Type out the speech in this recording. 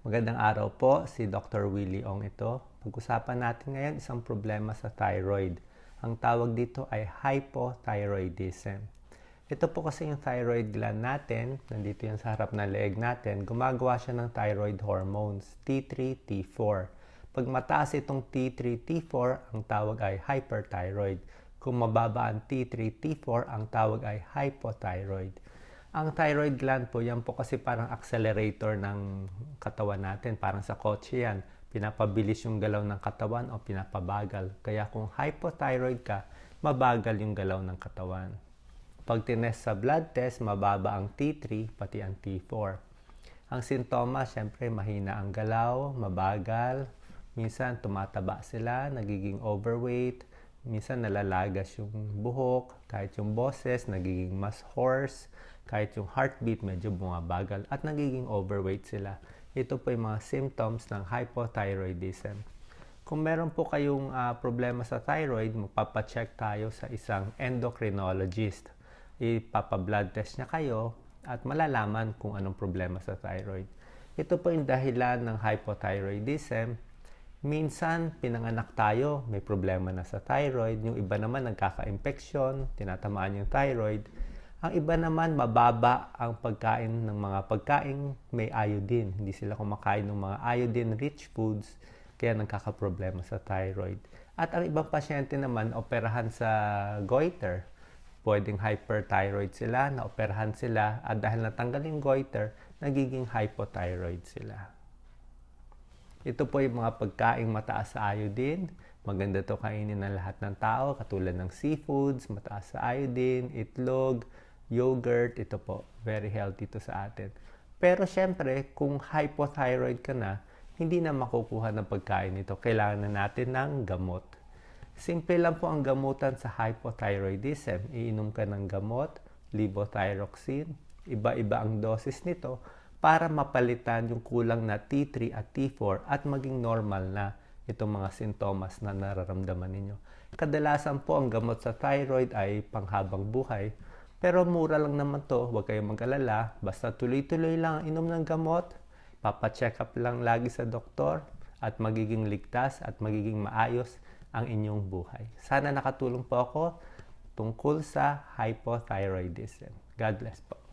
Magandang araw po, si Dr. Willie Ong ito. Pag-usapan natin ngayon isang problema sa thyroid. Ang tawag dito ay hypothyroidism. Ito po kasi yung thyroid gland natin, nandito yan sa harap ng leeg natin, gumagawa siya ng thyroid hormones, T3, T4. Pag mataas itong T3, T4, ang tawag ay hyperthyroid. Kung mababa ang T3, T4, ang tawag ay hypothyroid. Ang thyroid gland po, yan po kasi parang accelerator ng katawan natin. Parang sa kotse yan. Pinapabilis yung galaw ng katawan o pinapabagal. Kaya kung hypothyroid ka, mabagal yung galaw ng katawan. Pag tinest sa blood test, mababa ang T3 pati ang T4. Ang sintomas, syempre mahina ang galaw, mabagal, minsan tumataba sila, nagiging overweight, minsan nalalagas yung buhok, kahit yung boses nagiging mas hoarse, kahit yung heartbeat medyo bumabagal at nagiging overweight sila. Ito po yung mga symptoms ng hypothyroidism. Kung meron po kayong uh, problema sa thyroid, magpapacheck tayo sa isang endocrinologist. Ipapa-blood test niya kayo at malalaman kung anong problema sa thyroid. Ito po yung dahilan ng hypothyroidism. Minsan, pinanganak tayo, may problema na sa thyroid. Yung iba naman nagkaka-infection, tinatamaan yung thyroid ang iba naman, mababa ang pagkain ng mga pagkain may iodine. Hindi sila kumakain ng mga iodine-rich foods, kaya nagkakaproblema sa thyroid. At ang ibang pasyente naman, operahan sa goiter. Pwedeng hyperthyroid sila, naoperahan sila, at dahil natanggal yung goiter, nagiging hypothyroid sila. Ito po yung mga pagkain mataas sa iodine. Maganda to kainin ng lahat ng tao, katulad ng seafoods, mataas sa iodine, itlog, yogurt, ito po, very healthy to sa atin. Pero syempre, kung hypothyroid ka na, hindi na makukuha ng pagkain ito. Kailangan na natin ng gamot. Simple lang po ang gamutan sa hypothyroidism. Iinom ka ng gamot, levothyroxine, iba-iba ang dosis nito para mapalitan yung kulang na T3 at T4 at maging normal na itong mga sintomas na nararamdaman ninyo. Kadalasan po ang gamot sa thyroid ay panghabang buhay pero mura lang naman to, huwag kayong mag-alala. Basta tuloy-tuloy lang inom ng gamot, papacheck up lang lagi sa doktor, at magiging ligtas at magiging maayos ang inyong buhay. Sana nakatulong po ako tungkol sa hypothyroidism. God bless po.